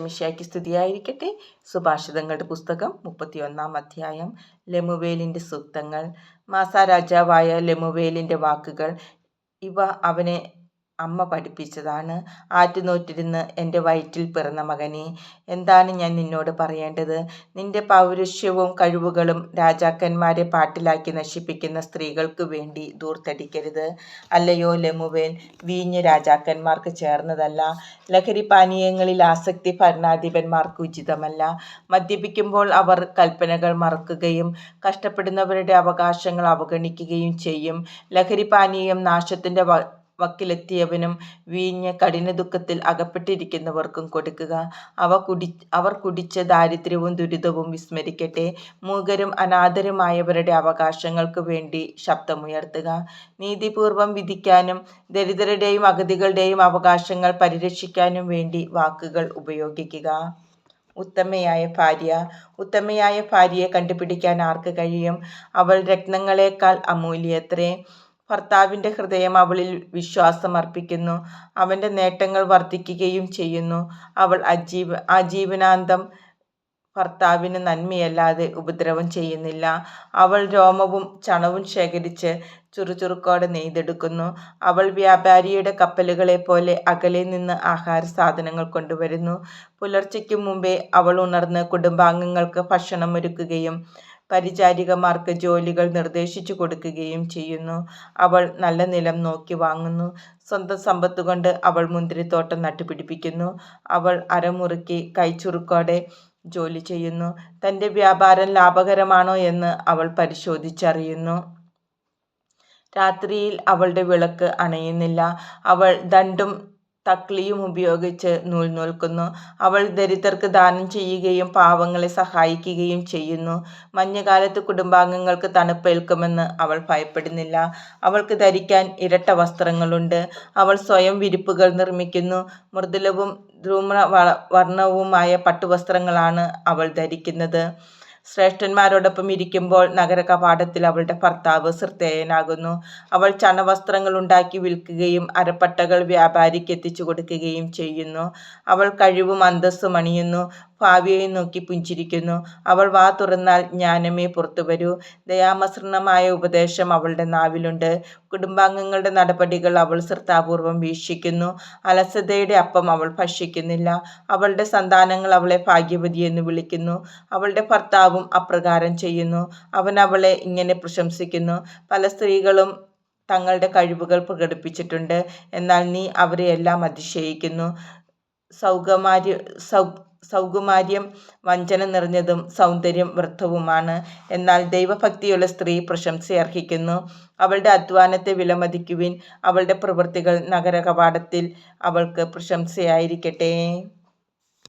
മിശിയാക്കി സ്തുതിയായിരിക്കട്ടെ. സുഭാഷിതങ്ങളുടെ പുസ്തകം മുപ്പത്തിയൊന്നാം അധ്യായം. ലെമുവേലിന്റെ സൂക്തങ്ങൾ. മാസാ രാജാവായ ലെമുവേലിന്റെ വാക്കുകൾ. ഇവ അവനെ അമ്മ പഠിപ്പിച്ചതാണ്. ആറ്റുനോറ്റിരുന്ന് എന്റെ വയറ്റിൽ പിറന്ന മകനെ. എന്താണ് ഞാൻ നിന്നോട് പറയേണ്ടത്? നിന്റെ പൗരുഷ്യവും കഴിവുകളും രാജാക്കന്മാരെ പാട്ടിലാക്കി നശിപ്പിക്കുന്ന സ്ത്രീകൾക്ക് വേണ്ടി ദൂർത്തടിക്കരുത്. അല്ലയോ ലമുവേൻ വീഞ്ഞ് രാജാക്കന്മാർക്ക് ചേർന്നതല്ല. ലഹരി പാനീയങ്ങളിൽ ആസക്തി ഭരണാധിപന്മാർക്ക് ഉചിതമല്ല. മദ്യപിക്കുമ്പോൾ അവർ കൽപ്പനകൾ മറക്കുകയും കഷ്ടപ്പെടുന്നവരുടെ അവകാശങ്ങൾ അവഗണിക്കുകയും ചെയ്യും. ലഹരി പാനീയം നാശത്തിന്റെ വക്കിലെത്തിയവനും വീഞ്ഞ് കഠിനദുഃഖത്തിൽ അകപ്പെട്ടിരിക്കുന്നവർക്കും കൊടുക്കുക. അവ കുടി അവർ കുടിച്ച ദാരിദ്ര്യവും ദുരിതവും വിസ്മരിക്കട്ടെ. മൂകരും അനാഥരുമായവരുടെ അവകാശങ്ങൾക്ക് വേണ്ടി ശബ്ദമുയർത്തുക. നീതിപൂർവം വിധിക്കാനും ദരിദ്രരുടെയും അഗതികളുടെയും അവകാശങ്ങൾ പരിരക്ഷിക്കാനും വേണ്ടി വാക്കുകൾ ഉപയോഗിക്കുക. ഉത്തമയായ ഭാര്യ ഉത്തമയായ ഭാര്യയെ കണ്ടുപിടിക്കാൻ ആർക്ക് കഴിയും? അവൾ രത്നങ്ങളെക്കാൾ അമൂല്യത്രേ. ഭർത്താവിന്റെ ഹൃദയം അവളിൽ വിശ്വാസമർപ്പിക്കുന്നു. അവന്റെ നേട്ടങ്ങൾ വർദ്ധിക്കുകയും ചെയ്യുന്നു. അവൾ അജീവ ആജീവനാന്തം ഭർത്താവിന് നന്മയല്ലാതെ ഉപദ്രവം ചെയ്യുന്നില്ല. അവൾ രോമവും ചണവും ശേഖരിച്ച് ചുറുചുറുക്കോടെ നെയ്തെടുക്കുന്നു. അവൾ വ്യാപാരിയുടെ കപ്പലുകളെ പോലെ അകലെ നിന്ന് ആഹാര സാധനങ്ങൾ കൊണ്ടുവരുന്നു. പുലർച്ചയ്ക്ക് മുമ്പേ അവൾ ഉണർന്ന് കുടുംബാംഗങ്ങൾക്ക് ഭക്ഷണം ഒരുക്കുകയും പരിചാരികമാർക്ക് ജോലികൾ നിർദ്ദേശിച്ചു കൊടുക്കുകയും ചെയ്യുന്നു. അവൾ നല്ല നിലം നോക്കി വാങ്ങുന്നു. സ്വന്തം സമ്പത്ത് കൊണ്ട് അവൾ മുന്തിരിത്തോട്ടം നട്ടുപിടിപ്പിക്കുന്നു. അവൾ അരമുറുക്കി കൈച്ചുറുക്കോടെ ജോലി ചെയ്യുന്നു. തന്റെ വ്യാപാരം ലാഭകരമാണോ എന്ന് അവൾ പരിശോധിച്ചറിയുന്നു. രാത്രിയിൽ അവളുടെ വിളക്ക് അണയുന്നില്ല. അവൾ ദണ്ടും തക്ലിയും ഉപയോഗിച്ച് നൂൽ നൂൽക്കുന്നു. അവൾ ദരിദ്രർക്ക് ദാനം ചെയ്യുകയും പാവങ്ങളെ സഹായിക്കുകയും ചെയ്യുന്നു. മഞ്ഞുകാലത്ത് കുടുംബാംഗങ്ങൾക്ക് തണുപ്പേൽക്കുമെന്ന് അവൾ ഭയപ്പെടുന്നില്ല. അവൾക്ക് ധരിക്കാൻ ഇരട്ട വസ്ത്രങ്ങളുണ്ട്. അവൾ സ്വയം വിരിപ്പുകൾ നിർമ്മിക്കുന്നു. മൃദുലവും ധൂമ്ര വർണവുമായ പട്ടുവസ്ത്രങ്ങളാണ് അവൾ ധരിക്കുന്നത്. ശ്രേഷ്ഠന്മാരോടൊപ്പം ഇരിക്കുമ്പോൾ നഗര കവാടത്തിൽ അവളുടെ ഭർത്താവ് ശ്രദ്ധേയനാകുന്നു അവൾ ചണവസ്ത്രങ്ങൾ ഉണ്ടാക്കി വിൽക്കുകയും അരപ്പട്ടകൾ വ്യാപാരിക്ക് എത്തിച്ചു കൊടുക്കുകയും ചെയ്യുന്നു. അവൾ കഴിവും അന്തസ്സും അണിയുന്നു. ഭാവിയെ നോക്കി പുഞ്ചിരിക്കുന്നു. അവൾ വാ തുറന്നാൽ ജ്ഞാനമേ പുറത്തു വരൂ. ദയാമസൃണമായ ഉപദേശം അവളുടെ നാവിലുണ്ട്. കുടുംബാംഗങ്ങളുടെ നടപടികൾ അവൾ ശ്രദ്ധാപൂർവം വീക്ഷിക്കുന്നു. അലസതയുടെ അപ്പം അവൾ ഭക്ഷിക്കുന്നില്ല. അവളുടെ സന്താനങ്ങൾ അവളെ ഭാഗ്യവതി എന്ന് വിളിക്കുന്നു. അവളുടെ ഭർത്താവും അപ്രകാരം ചെയ്യുന്നു. അവൻ അവളെ ഇങ്ങനെ പ്രശംസിക്കുന്നു. പല സ്ത്രീകളും തങ്ങളുടെ കഴിവുകൾ പ്രകടിപ്പിച്ചിട്ടുണ്ട്. എന്നാൽ നീ അവരെയെല്ലാം അതിശയിക്കുന്നു. സൗകമാര്യ സൗ സൗകുമാര്യം വഞ്ചന നിറഞ്ഞതും സൗന്ദര്യം വൃദ്ധവുമാണ്. എന്നാൽ ദൈവഭക്തിയുള്ള സ്ത്രീ പ്രശംസയർഹിക്കുന്നു. അവളുടെ അധ്വാനത്തെ വിലമതിക്കുവിൻ. അവളുടെ പ്രവൃത്തികൾ നഗര കവാടത്തിൽ അവൾക്ക് പ്രശംസയായിരിക്കട്ടെ.